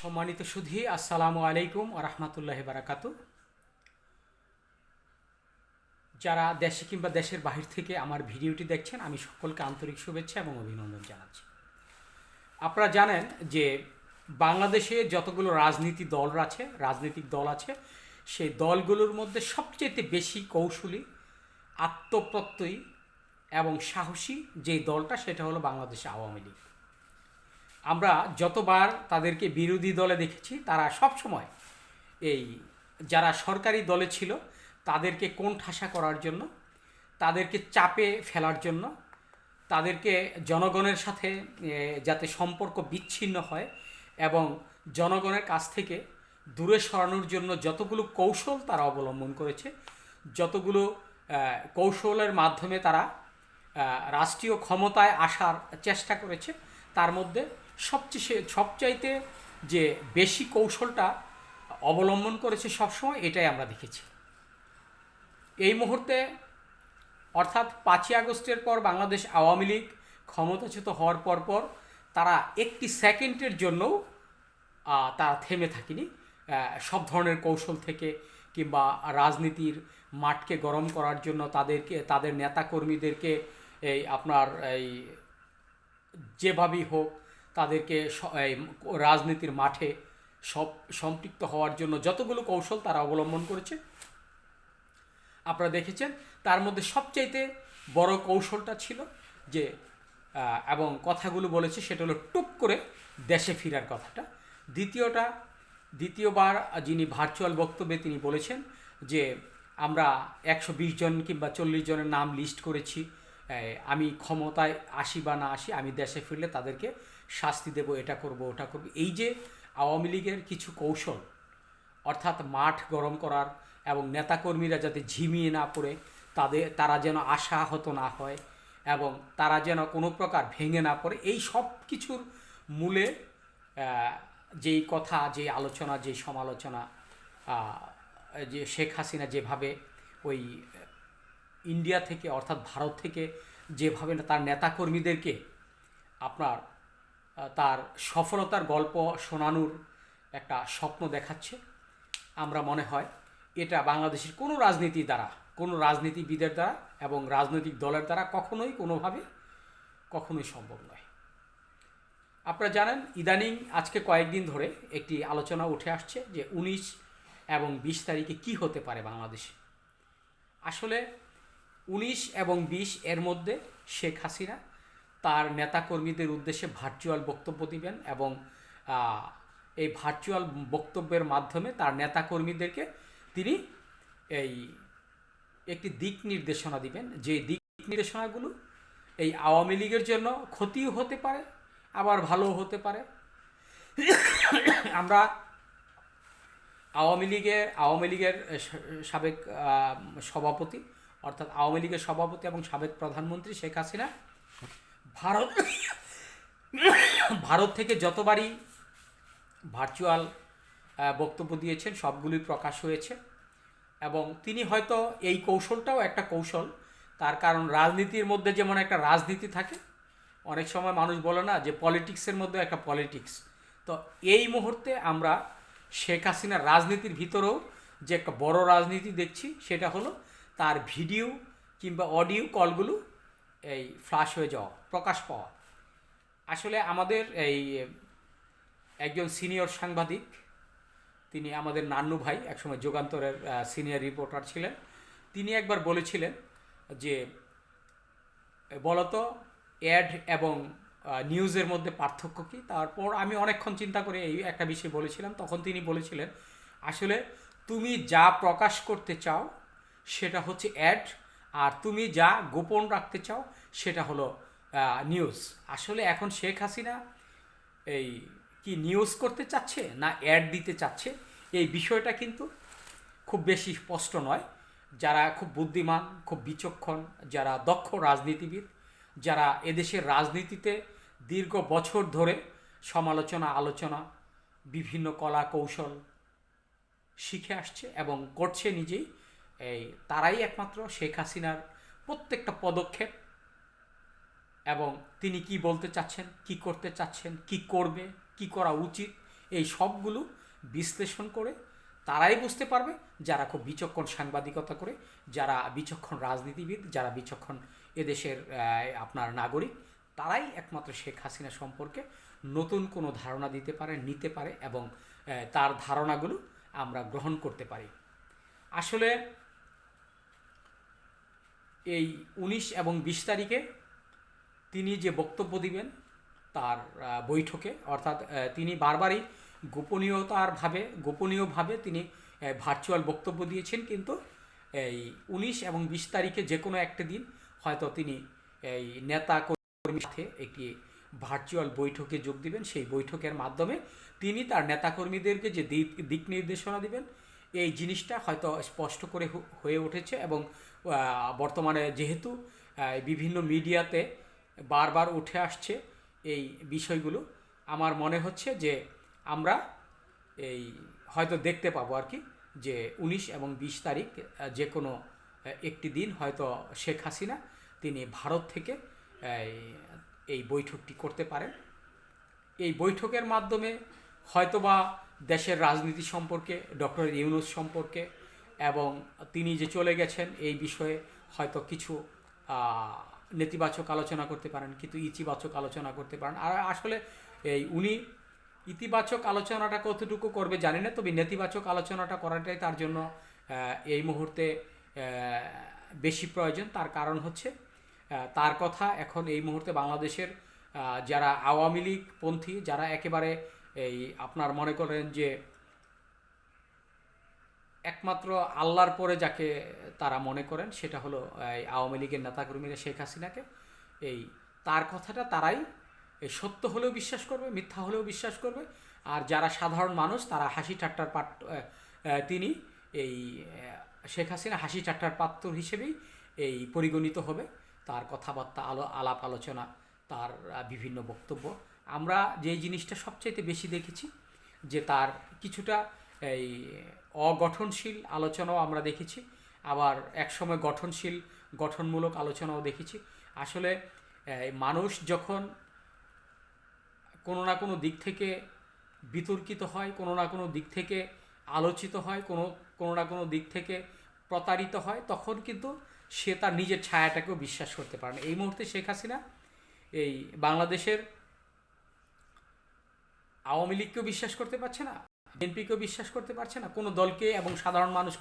সম্মানিত সুধী, আসসালামু আলাইকুম রহমতুল্লাহ বারাকাতু যারা দেশে কিংবা দেশের বাহির থেকে আমার ভিডিওটি দেখছেন, আমি সকলকে আন্তরিক শুভেচ্ছা এবং অভিনন্দন জানাচ্ছি। আপনারা জানেন যে বাংলাদেশে যতগুলো রাজনীতি দল আছে, রাজনৈতিক দল আছে, সেই দলগুলোর মধ্যে সবচেয়ে বেশি কৌশলী, আত্মপ্রত্যয়ী এবং সাহসী যেই দলটা, সেটা হলো বাংলাদেশ আওয়ামী লীগ। আমরা যতবার তাদেরকে বিরোধী দলে দেখেছি, তারা সব সময় এই যারা সরকারি দলে ছিল, তাদেরকে কোণ ঠাসা করার জন্য, তাদেরকে চাপে ফেলার জন্য, তাদেরকে জনগণের সাথে যাতে সম্পর্ক বিচ্ছিন্ন হয় এবং জনগণের কাছ থেকে দূরে সরানোর জন্য যতগুলো কৌশল তারা অবলম্বন করেছে, যতগুলো কৌশলের মাধ্যমে তারা রাষ্ট্রীয় ক্ষমতায় আসার চেষ্টা করেছে, তার মধ্যে সবচেয়ে সবচাইতে যে বেশি কৌশলটা অবলম্বন করেছে সবসময়, এটাই আমরা দেখেছি। এই মুহূর্তে অর্থাৎ পাঁচই আগস্টের পর বাংলাদেশ আওয়ামী লীগ ক্ষমতাচ্যুত হওয়ার পর পর তারা একটি সেকেন্ডের জন্যও তারা থেমে থাকেনি। সব ধরনের কৌশল থেকে কিংবা রাজনীতির মাঠকে গরম করার জন্য তাদেরকে, তাদের নেতাকর্মীদেরকে এই আপনার এই যেভাবেই হোক তাদেরকে রাজনীতির মাঠে সব সম্পৃক্ত হওয়ার জন্য যতগুলো কৌশল তারা অবলম্বন করেছে। আপনারা দেখেছেন, তার মধ্যে সবচাইতে বড় কৌশলটা ছিল যে এবং কথাগুলো বলেছে সেটা হলো টুক করে দেশে ফেরার কথাটা। দ্বিতীয়টা, দ্বিতীয়বার যিনি ভার্চুয়াল বক্তব্যে তিনি বলেছেন যে, আমরা একশো বিশ জন কিংবা চল্লিশ জনের নাম লিস্ট করেছি। আমি ক্ষমতায় আসি বা না আসি, আমি দেশে ফিরলে তাদেরকে শাস্তি দেব, এটা করব, ওটা করব। এই যে আওয়ামী লীগের কিছু কৌশল, অর্থাৎ মাঠ গরম করার এবং নেতাকর্মীরা যাতে ঝিমিয়ে না পড়ে তাদের তারা যেন আশাহত না হয় এবং তারা যেন কোনো প্রকার ভেঙে না পড়ে, এই সব কিছুর মূলে যেই কথা, যেই আলোচনা, যেই সমালোচনা যে শেখ হাসিনা যেভাবে ওই ইন্ডিয়া থেকে, অর্থাৎ ভারত থেকে যেভাবে তার নেতাকর্মীদেরকে আপনার তার সফলতার গল্প শোনানোর একটা স্বপ্ন দেখাচ্ছে, আমরা মনে হয় এটা বাংলাদেশের কোনো রাজনীতি দ্বারা, কোনো রাজনীতিবিদের দ্বারা এবং রাজনৈতিক দলের দ্বারা কখনোই কোনোভাবে কখনোই সম্ভব নয়। আপনারা জানেন, ইদানিং আজকে কয়েকদিন ধরে একটি আলোচনা উঠে আসছে যে উনিশ এবং বিশ তারিখে কি হতে পারে বাংলাদেশে। আসলে উনিশ এবং বিশ এর মধ্যে শেখ হাসিনা তার নেতাকর্মীদের উদ্দেশ্যে ভার্চুয়াল বক্তব্য দিবেন এবং এই ভার্চুয়াল বক্তব্যের মাধ্যমে তার নেতাকর্মীদেরকে তিনি এই একটি দিক নির্দেশনা দিবেন। যে দিক নির্দেশনাগুলো এই আওয়ামী লীগের জন্য ক্ষতিও হতে পারে, আবার ভালোও হতে পারে। আমরা আওয়ামী লীগের আওয়ামী লীগের সাবেক সভাপতি অর্থাৎ আওয়ামী লীগের সভাপতি এবং সাবেক প্রধানমন্ত্রী শেখ হাসিনা, ভারত ভারত থেকে যতবারই ভার্চুয়াল বক্তব্য দিয়েছেন সবগুলোই প্রকাশ হয়েছে। এবং তিনি হয়তো এই কৌশলটাও একটা কৌশল। তার কারণ রাজনীতির মধ্যে যেমন একটা রাজনীতি থাকে, অনেক সময় মানুষ বলে না যে পলিটিক্সের মধ্যে একটা পলিটিক্স তো এই মুহূর্তে আমরা শেখ হাসিনার রাজনীতির ভিতরেও যে একটা বড় রাজনীতি দেখছি, সেটা হলো তার ভিডিও কিংবা অডিও কলগুলো এই ফ্লাশ হয়ে যাওয়া, প্রকাশ পাওয়া। আসলে আমাদের এই একজন সিনিয়র সাংবাদিক, তিনি আমাদের নান্নু ভাই, একসময় যুগান্তরের সিনিয়র রিপোর্টার ছিলেন। তিনি একবার বলেছিলেন যে, বলতো অ্যাড এবং নিউজের মধ্যে পার্থক্য কী? তারপর আমি অনেকক্ষণ চিন্তা করে এই একটা বিষয় বলেছিলাম, তখন তিনি বলেছিলেন, আসলে তুমি যা প্রকাশ করতে চাও সেটা হচ্ছে অ্যাড। আর তুমি যা গোপন রাখতে চাও, সেটা হলো নিউজ আসলে এখন শেখ হাসিনা এই কি নিউজ করতে চাচ্ছে না অ্যাড দিতে চাচ্ছে? এই বিষয়টা কিন্তু খুব বেশি স্পষ্ট নয়। যারা খুব বুদ্ধিমান, খুব বিচক্ষণ, যারা দক্ষ রাজনীতিবিদ, যারা এদেশের রাজনীতিতে দীর্ঘ বছর ধরে সমালোচনা, আলোচনা, বিভিন্ন কলা কৌশল শিখে আসছে এবং করছে নিজেই। এই তারাই একমাত্র শেখ হাসিনার প্রত্যেকটা পদক্ষেপ এবং তিনি কি বলতে চাচ্ছেন, কি করতে চাচ্ছেন, কি করবে, কি করা উচিত, এই সবগুলো বিশ্লেষণ করে তারাই বুঝতে পারবে যারা খুব বিচক্ষণ সাংবাদিকতা করে, যারা বিচক্ষণ রাজনীতিবিদ, যারা বিচক্ষণ এদেশের আপনার নাগরিক, তারাই একমাত্র শেখ হাসিনা সম্পর্কে নতুন কোনো ধারণা দিতে পারে, নিতে পারে এবং তার ধারণাগুলো আমরা গ্রহণ করতে পারি। আসলে এই উনিশ এবং বিশ তারিখে তিনি যে বক্তব্য দিবেন তার বৈঠকে, অর্থাৎ তিনি বারবারই গোপনীয়তার ভাবে, গোপনীয়ভাবে তিনি ভার্চুয়াল বক্তব্য দিয়েছেন। কিন্তু এই উনিশ এবং বিশ তারিখে যে কোনো একটা দিন হয়তো তিনি এই নেতা কর্মীর সাথে একটি ভার্চুয়াল বৈঠকে যোগ দিবেন। সেই বৈঠকের মাধ্যমে তিনি তার নেতাকর্মীদেরকে যে দিক দিক নির্দেশনা দিবেন, এই জিনিসটা হয়তো স্পষ্ট করে হয়ে উঠেছে এবং বর্তমানে যেহেতু বিভিন্ন মিডিয়াতে বারবার উঠে আসছে এই বিষয়গুলো আমার মনে হচ্ছে যে আমরা এই হয়তো দেখতে পাবো আর কি যে উনিশ এবং বিশ তারিখ যে কোনো একটি দিন হয়তো শেখ হাসিনা তিনি ভারত থেকে এই, বৈঠকটি করতে পারেন। এই বৈঠকের মাধ্যমে হয়তোবা দেশের রাজনীতি সম্পর্কে ডক্টর ইউনুস সম্পর্কে এবং তিনি যে চলে গেছেন, এই বিষয়ে হয়তো কিছু নেতিবাচক আলোচনা করতে পারেন কিন্তু ইতিবাচক আলোচনা করতে পারেন। আর আসলে এই উনি ইতিবাচক আলোচনাটা কতটুকু করবে জানি না, তবে নেতিবাচক আলোচনাটা করাটাই তার জন্য এই মুহূর্তে বেশি প্রয়োজন। তার কারণ হচ্ছে তার কথা এখন এই মুহূর্তে বাংলাদেশের যারা আওয়ামী লীগ পন্থী, যারা একেবারে এই আপনার মনে করেন যে একমাত্র আল্লাহর পরে যাকে তারা মনে করেন, সেটা হলো এই আওয়ামী লীগের নেতাকর্মীরা শেখ হাসিনাকে। এই তার কথাটা তারাই এই সত্য হলেও বিশ্বাস করবে, মিথ্যা হলেও বিশ্বাস করবে। আর যারা সাধারণ মানুষ, তারা হাসি ঠাট্টার পাট তিনি এই শেখ হাসিনা হাসি ঠাট্টার পাত্র হিসেবেই এই পরিগণিত হবে। তার কথাবার্তা আলো, আলাপ আলোচনা, তার বিভিন্ন বক্তব্য। আমরা যেই জিনিসটা সবচাইতে বেশি দেখেছি, যে তার কিছুটা এই অগঠনশীল আলোচনাও আমরা দেখেছি। আবার একসময় গঠনশীল, গঠনমূলক আলোচনাও দেখেছি। আসলে মানুষ যখন কোনো না কোনো দিক থেকে বিতর্কিত হয়, কোনো না কোনো দিক থেকে আলোচিত হয়, কোনো কোনো না কোনো দিক থেকে প্রতারিত হয়, তখন কিন্তু সে তার নিজের ছায়াটাকেও বিশ্বাস করতে পারে না। এই মুহূর্তে শেখ হাসিনা এই বাংলাদেশের আওয়ামী লীগকেও বিশ্বাস করতে পারছে না। বিএনপিকেও বিশ্বাস করতে পারছে না। কোনো দলকে এবং সাধারণ মানুষ